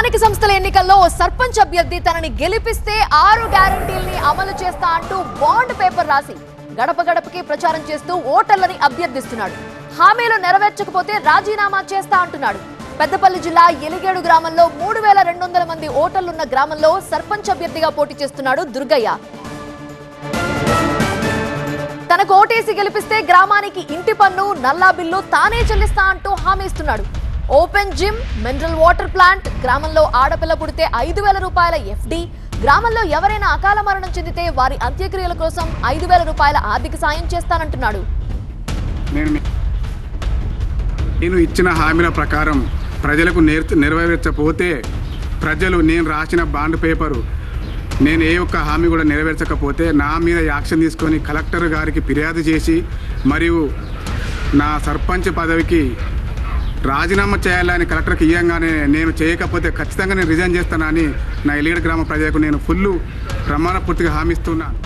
స్థానిక సంస్థల ఎన్నికల్లో సర్పంచ్ అభ్యర్థి తనని గెలిపిస్తే ఆరు గ్యారంటీల్ని అమలు చేస్తా అంటూ బాండ్ పేపర్ రాసి గడప గడపకి ప్రచారం చేస్తూ ఓటర్లని అభ్యర్థిస్తున్నాడు. హామీలు నెరవేర్చకపోతే రాజీనామా చేస్తా అంటున్నాడు. పెద్దపల్లి జిల్లా ఎలిగేడు గ్రామంలో మూడు వేల రెండు వందల మంది ఓటర్లున్న గ్రామంలో సర్పంచ్ అభ్యర్థిగా పోటీ చేస్తున్నాడు దుర్గయ్య. తనకు ఓటేసి గెలిపిస్తే గ్రామానికి ఇంటి పన్ను నల్లా బిల్లు తానే చెల్లిస్తా అంటూ హామీ ఇస్తున్నాడు. Open gym mineral water plant గ్రామంలో ఆడపిల్ల పుడితే ఐదు వేల రూపాయల ఎఫ్డి. గ్రామంలో ఎవరైనా అకాల మరణం చెందితే వారి అంత్యక్రియల కోసం ఐదు వేల రూపాయల ఆర్థిక సాయం చేస్తానంటున్నాడు. నేను నేను ఇచ్చిన హామీల ప్రకారం ప్రజలకు నేర్ నెరవేర్చకపోతే ప్రజలు నేను రాసిన బాండ్ పేపరు నేను ఏ ఒక్క హామీ కూడా నెరవేర్చకపోతే నా మీద యాక్షన్ తీసుకొని కలెక్టర్ గారికి ఫిర్యాదు చేసి మరియు నా సర్పంచ్ పదవికి రాజీనామా చేయాలని కలెక్టర్కి ఇయ్యంగానే నేను చేయకపోతే ఖచ్చితంగా నేను రిజైన్ చేస్తానని నా ఎలిగడ గ్రామ ప్రజలకు నేను ఫుల్ ప్రమాణ పూర్తిగా హామీ ఇస్తున్నాను.